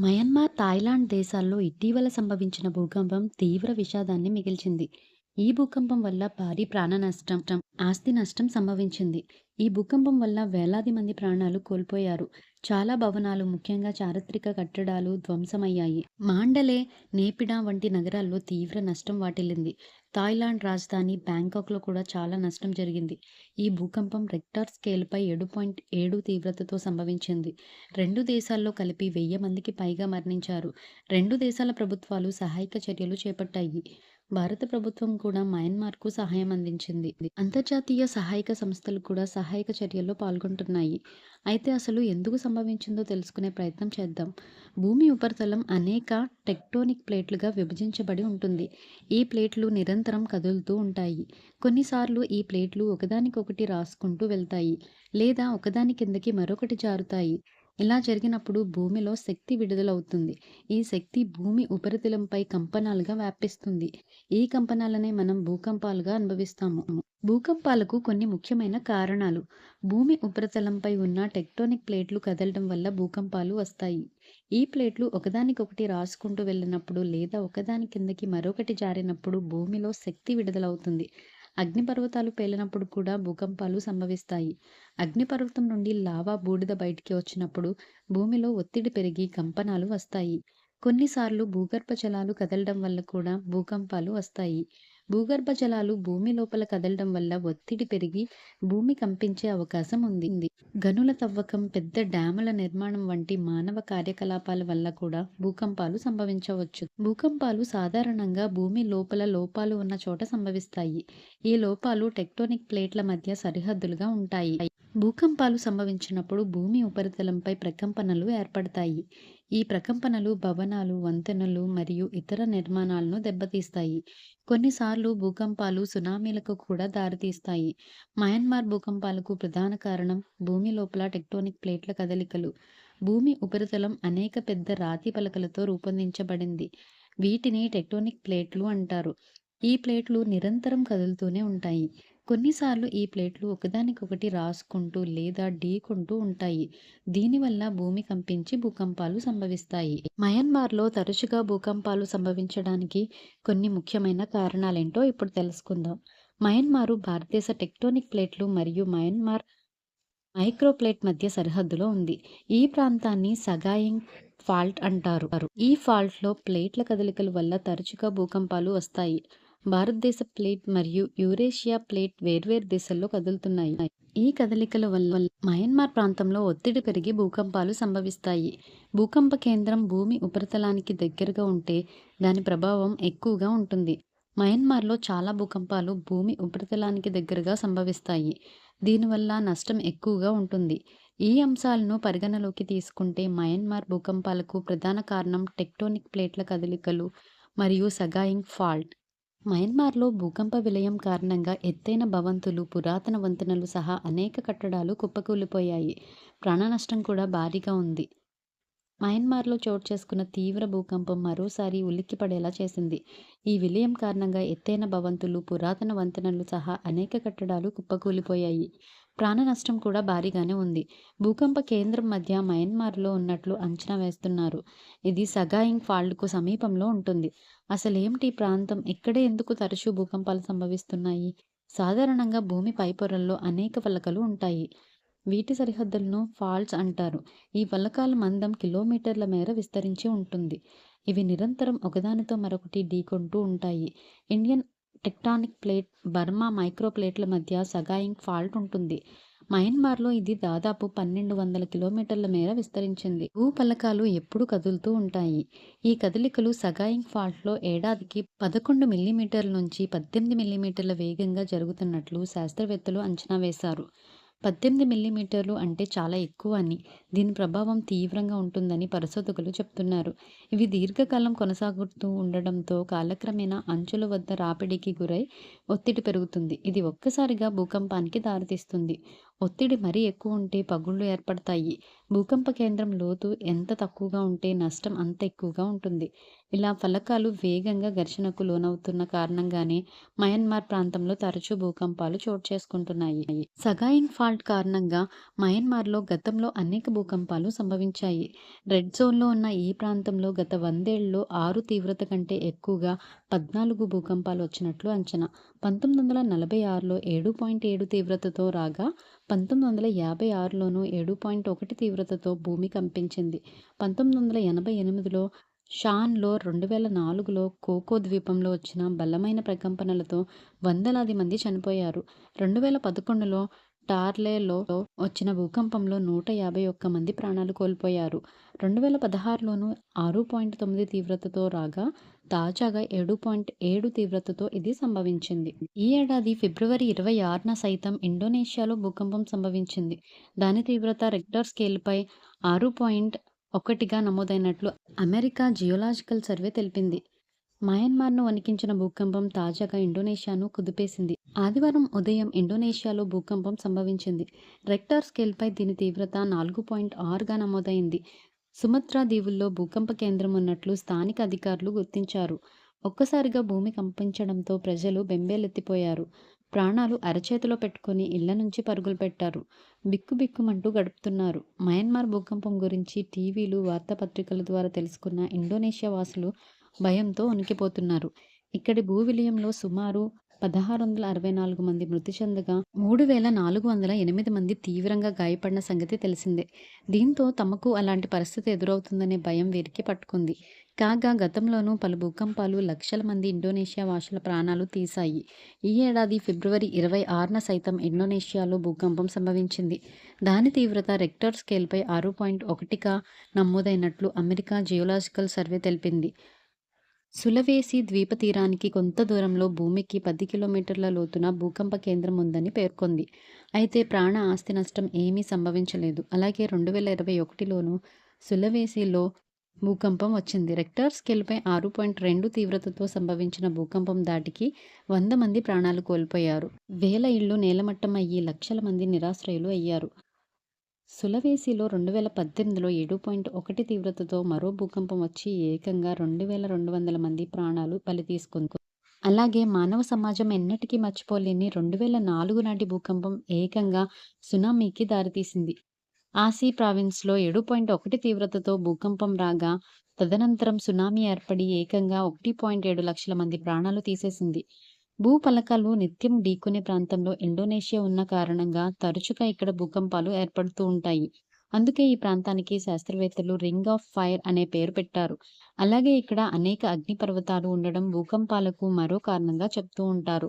Myanmar, Thailand దేశాల్లో ఇటీవల సంభవించిన భూకంపం తీవ్ర విషాదాన్ని మిగిల్చింది. ఈ భూకంపం వల్ల భారీ ప్రాణ నష్టం ఆస్తి నష్టం సంభవించింది. ఈ భూకంపం వల్ల వేలాది మంది ప్రాణాలు కోల్పోయారు. చాలా భవనాలు, ముఖ్యంగా చారిత్రక కట్టడాలు ధ్వంసమయ్యాయి. మాండలే, నేపిడా వంటి నగరాల్లో తీవ్ర నష్టం వాటిల్లింది. థాయిలాండ్ రాజధాని బ్యాంకాక్లో కూడా చాలా నష్టం జరిగింది. ఈ భూకంపం రెక్టార్ స్కేల్పై ఏడు పాయింట్ ఏడు తీవ్రతతో సంభవించింది. రెండు దేశాల్లో కలిపి వెయ్యి మందికి పైగా మరణించారు. రెండు దేశాల ప్రభుత్వాలు సహాయక చర్యలు చేపట్టాయి. భారత ప్రభుత్వం కూడా మయన్మార్కు సహాయం అందించింది. అంతర్జాతీయ సహాయక సంస్థలు కూడా సహాయక చర్యల్లో పాల్గొంటున్నాయి. అయితే అసలు ఎందుకు సంభవించిందో తెలుసుకునే ప్రయత్నం చేద్దాం. భూమి ఉపరితలం అనేక టెక్టోనిక్ ప్లేట్లుగా విభజించబడి ఉంటుంది. ఈ ప్లేట్లు నిరంతరం కదులుతూ ఉంటాయి. కొన్నిసార్లు ఈ ప్లేట్లు ఒకదానికొకటి రాసుకుంటూ వెళ్తాయి లేదా ఒకదాని కిందకి మరొకటి జారుతాయి. ఇలా జరిగినప్పుడు భూమిలో శక్తి విడుదలవుతుంది. ఈ శక్తి భూమి ఉపరితలంపై కంపనాలుగా వ్యాపిస్తుంది. ఈ కంపనాలనే మనం భూకంపాలుగా అనుభవిస్తాము. భూకంపాలకు కొన్ని ముఖ్యమైన కారణాలు భూమి ఉపరితలంపై ఉన్న టెక్టోనిక్ ప్లేట్లు కదలడం వల్ల భూకంపాలు వస్తాయి. ఈ ప్లేట్లు ఒకదానికొకటి రాసుకుంటూ వెళ్ళినప్పుడు లేదా ఒకదాని కిందకి మరొకటి జారినప్పుడు భూమిలో శక్తి విడుదలవుతుంది. అగ్నిపర్వతాలు పేలినప్పుడు కూడా భూకంపాలు సంభవిస్తాయి. అగ్నిపర్వతం నుండి లావా బూడిద బయటికి వచ్చినప్పుడు భూమిలో ఒత్తిడి పెరిగి కంపనాలు వస్తాయి. కొన్నిసార్లు భూగర్భ జలాలు కదలడం వల్ల కూడా భూకంపాలు వస్తాయి. భూగర్భ జలాలు భూమి లోపల కదలడం వల్ల ఒత్తిడి పెరిగి భూమి కంపించే అవకాశం ఉంది. గనుల తవ్వకం, పెద్ద డ్యాముల నిర్మాణం వంటి మానవ కార్యకలాపాల వల్ల కూడా భూకంపాలు సంభవించవచ్చు. భూకంపాలు సాధారణంగా భూమి లోపల లోపాలు ఉన్న చోట సంభవిస్తాయి. ఈ లోపాలు టెక్టోనిక్ ప్లేట్ల మధ్య సరిహద్దులుగా ఉంటాయి. భూకంపాలు సంభవించినప్పుడు భూమి ఉపరితలంపై ప్రకంపనలు ఏర్పడతాయి. ఈ ప్రకంపనలు భవనాలు, వంతెనలు మరియు ఇతర నిర్మాణాలను దెబ్బతీస్తాయి. కొన్నిసార్లు భూకంపాలు సునామీలకు కూడా దారితీస్తాయి. మయన్మార్ భూకంపాలకు ప్రధాన కారణం భూమి లోపల టెక్టోనిక్ ప్లేట్ల కదలికలు. భూమి ఉపరితలం అనేక పెద్ద రాతి పలకలతో రూపొందించబడింది. వీటిని టెక్టోనిక్ ప్లేట్లు అంటారు. ఈ ప్లేట్లు నిరంతరం కదులుతూనే ఉంటాయి. కొన్నిసార్లు ఈ ప్లేట్లు ఒకదానికొకటి రాసుకుంటూ లేదా ఢీకొంటూ ఉంటాయి. దీనివల్ల భూమి కంపించి భూకంపాలు సంభవిస్తాయి. మయన్మార్లో తరచుగా భూకంపాలు సంభవించడానికి కొన్ని ముఖ్యమైన కారణాలేంటో ఇప్పుడు తెలుసుకుందాం. మయన్మారు భారతదేశ టెక్టోనిక్ ప్లేట్లు మరియు మయన్మార్ మైక్రోప్లేట్ మధ్య సరిహద్దులో ఉంది. ఈ ప్రాంతాన్ని సగాయింగ్ ఫాల్ట్ అంటారు. ఈ ఫాల్ట్లో ప్లేట్ల కదలికల వల్ల తరచుగా భూకంపాలు వస్తాయి. భారతదేశ ప్లేట్ మరియు యూరేషియా ప్లేట్ వేర్వేరు దిశల్లో కదులుతున్నాయి. ఈ కదలికల వల్ల మయన్మార్ ప్రాంతంలో ఒత్తిడి పెరిగి భూకంపాలు సంభవిస్తాయి. భూకంప కేంద్రం భూమి ఉపరితలానికి దగ్గరగా ఉంటే దాని ప్రభావం ఎక్కువగా ఉంటుంది. మయన్మార్లో చాలా భూకంపాలు భూమి ఉపరితలానికి దగ్గరగా సంభవిస్తాయి. దీనివల్ల నష్టం ఎక్కువగా ఉంటుంది. ఈ అంశాలను పరిగణలోకి తీసుకుంటే మయన్మార్ భూకంపాలకు ప్రధాన కారణం టెక్టోనిక్ ప్లేట్ల కదలికలు మరియు సగాయింగ్ ఫాల్ట్. మయన్మార్లో భూకంప విలయం కారణంగా ఎత్తైన భవంతులు, పురాతన వంతెనలు సహా అనేక కట్టడాలు కుప్పకూలిపోయాయి. ప్రాణనష్టం కూడా భారీగా ఉంది. మయన్మార్లో చోటు చేసుకున్న తీవ్ర భూకంపం మరోసారి ఉలిక్కిపడేలా చేసింది. ఈ విలయం కారణంగా ఎత్తైన భవంతులు, పురాతన వంతెనలు సహా అనేక కట్టడాలు కుప్పకూలిపోయాయి. ప్రాణ నష్టం కూడా భారీగానే ఉంది. భూకంప కేంద్రం మధ్య మయన్మార్లో ఉన్నట్లు అంచనా వేస్తున్నారు. ఇది సగాయింగ్ ఫాల్ట్కు సమీపంలో ఉంటుంది. అసలేమిటి ఈ ప్రాంతం? ఇక్కడే ఎందుకు తరచూ భూకంపాలు సంభవిస్తున్నాయి? సాధారణంగా భూమి పైపొరల్లో అనేక వలకలు ఉంటాయి. వీటి సరిహద్దులను ఫాల్ట్స్ అంటారు. ఈ ఫలకాల మందం కిలోమీటర్ల మేర విస్తరించి ఉంటుంది. ఇవి నిరంతరం ఒకదానితో మరొకటి ఢీకొంటూ ఉంటాయి. ఇండియన్ టెక్టానిక్ ప్లేట్, బర్మా మైక్రోప్లేట్ల మధ్య సగాయింగ్ ఫాల్ట్ ఉంటుంది. మయన్మార్లో ఇది దాదాపు పన్నెండు వందల కిలోమీటర్ల మేర విస్తరించింది. భూపలకాలు ఎప్పుడూ కదులుతూ ఉంటాయి. ఈ కదలికలు సగాయింగ్ ఫాల్ట్లో ఏడాదికి పదకొండు మిల్లీమీటర్ల నుంచి పద్దెనిమిది మిల్లీమీటర్ల వేగంగా జరుగుతున్నట్లు శాస్త్రవేత్తలు అంచనా వేశారు. పద్దెనిమిది మిల్లీమీటర్లు అంటే చాలా ఎక్కువ అని, దీని ప్రభావం తీవ్రంగా ఉంటుందని పరిశోధకులు చెప్తున్నారు ఇవి దీర్ఘకాలం కొనసాగుతూ ఉండడంతో కాలక్రమేణా అంచుల వద్ద రాపిడికి గురై ఒత్తిడి పెరుగుతుంది. ఇది ఒక్కసారిగా భూకంపానికి దారితీస్తుంది. ఒత్తిడి మరీ ఎక్కువ ఉంటే పగుళ్ళు ఏర్పడతాయి. భూకంప కేంద్రం లోతు ఎంత తక్కువగా ఉంటే నష్టం అంత ఎక్కువగా ఉంటుంది. ఇలా ఫలకాలు వేగంగా ఘర్షణకు లోనవుతున్న కారణంగానే మయన్మార్ ప్రాంతంలో తరచూ భూకంపాలు చోటు చేసుకుంటున్నాయి. సగాయింగ్ ఫాల్ట్ కారణంగా మయన్మార్లో గతంలో అనేక భూకంపాలు సంభవించాయి. రెడ్ జోన్లో ఉన్న ఈ ప్రాంతంలో గత వందేళ్ళలో ఆరు తీవ్రత కంటే ఎక్కువగా పద్నాలుగు భూకంపాలు వచ్చినట్లు అంచనా. పంతొమ్మిది వందల నలభై ఆరులో ఏడు పాయింట్ ఏడు తీవ్రతతో రాగా పంతొమ్మిది వందల యాభై ఆరులోనూ ఏడు పాయింట్ ఒకటి తీవ్రతతో భూమి కంపించింది. పంతొమ్మిది వందల ఎనభై ఎనిమిదిలో షాన్లో, రెండు వేల నాలుగులో కోకో ద్వీపంలో వచ్చిన బలమైన ప్రకంపనలతో వందలాది మంది చనిపోయారు. రెండు వేల పదకొండులో టార్లేలో వచ్చిన భూకంపంలో నూట యాభై ఒక్క మంది ప్రాణాలు కోల్పోయారు. రెండు వేల పదహారులోనూ ఆరు పాయింట్ తొమ్మిది తీవ్రతతో రాగా తాజాగా ఏడు పాయింట్ ఏడు తీవ్రతతో ఇది సంభవించింది. ఈ ఏడాది ఫిబ్రవరి ఇరవై ఆరున సైతం ఇండోనేషియాలో భూకంపం సంభవించింది. దాని తీవ్రత రెక్టర్ స్కేల్పై ఆరు పాయింట్ ఒకటిగా నమోదైనట్లు అమెరికా జియోలాజికల్ సర్వే తెలిపింది. మయన్మార్ను వణికించిన భూకంపం తాజాగా ఇండోనేషియాను కుదిపేసింది. ఆదివారం ఉదయం ఇండోనేషియాలో భూకంపం సంభవించింది. రెక్టార్ స్కేల్పై దీని తీవ్రత నాలుగు పాయింట్ ఆరుగా నమోదైంది. సుమత్రా దీవుల్లో భూకంప కేంద్రం ఉన్నట్లు స్థానిక అధికారులు గుర్తించారు. ఒక్కసారిగా భూమి కంపించడంతో ప్రజలు బెంబేలెత్తిపోయారు. ప్రాణాలు అరచేతిలో పెట్టుకుని ఇళ్ళ నుంచి పరుగులు పెట్టారు. బిక్కుబిక్కుమంటూ గడుపుతున్నారు. మయన్మార్ భూకంపం గురించి టీవీలు, వార్తాపత్రికల ద్వారా తెలుసుకున్న ఇండోనేషియా వాసులు భయంతో ఉనికిపోతున్నారు ఇక్కడి భూ విలయంలో సుమారు పదహారు వందల అరవై నాలుగు మంది మృతి చెందగా మూడు వేల నాలుగు వందల ఎనిమిది మంది తీవ్రంగా గాయపడిన సంగతి తెలిసిందే. దీంతో తమకు అలాంటి పరిస్థితి ఎదురవుతుందనే భయం వీరికి పట్టుకుంది. కాగా గతంలోనూ పలు భూకంపాలు లక్షల మంది ఇండోనేషియా వాసుల ప్రాణాలు తీశాయి. ఈ ఏడాది ఫిబ్రవరి ఇరవై ఆరున సైతం ఇండోనేషియాలో భూకంపం సంభవించింది. దాని తీవ్రత రెక్టర్ స్కేల్పై ఆరు పాయింట్ ఒకటిగా నమోదైనట్లు అమెరికా జియోలాజికల్ సర్వే తెలిపింది. సులవేసి ద్వీపతీరానికి కొంత దూరంలో భూమికి పది కిలోమీటర్ల లోతున భూకంప కేంద్రం ఉందని పేర్కొంది. అయితే ప్రాణ, ఆస్తి నష్టం ఏమీ సంభవించలేదు. అలాగే రెండు వేల ఇరవై ఒకటిలోనూ సులవేసిలో భూకంపం వచ్చింది. రెక్టర్ స్కేల్పై ఆరు పాయింట్ రెండు తీవ్రతతో సంభవించిన భూకంపం దాటికి వంద మంది ప్రాణాలు కోల్పోయారు. వేల ఇళ్ళు నేలమట్టం అయ్యి లక్షల మంది నిరాశ్రయులు అయ్యారు. సులవేసిలో రెండు వేల పద్దెనిమిదిలో ఏడు పాయింట్ ఒకటి తీవ్రతతో మరో భూకంపం వచ్చి ఏకంగా రెండు వేల రెండు వందల మంది ప్రాణాలు బలితీసుకుంది. అలాగే మానవ సమాజం ఎన్నటికీ మర్చిపోలేని రెండు వేల నాలుగు నాటి భూకంపం ఏకంగా సునామీకి దారితీసింది. ఆసీ ప్రావిన్స్లో ఏడు పాయింట్ ఒకటి తీవ్రతతో భూకంపం రాగా తదనంతరం సునామీ ఏర్పడి ఏకంగా ఒకటి పాయింట్ ఏడు లక్షల మంది ప్రాణాలు తీసేసింది. భూఫలకాలు నిత్యం ఢీకొనే ప్రాంతంలో ఇండోనేషియా ఉన్న కారణంగా తరచుగా ఇక్కడ భూకంపాలు ఏర్పడుతూ ఉంటాయి. అందుకే ఈ ప్రాంతానికి శాస్త్రవేత్తలు రింగ్ ఆఫ్ ఫైర్ అనే పేరు పెట్టారు. అలాగే ఇక్కడ అనేక అగ్నిపర్వతాలు ఉండడం భూకంపాలకు మరో కారణంగా చెప్తూ ఉంటారు.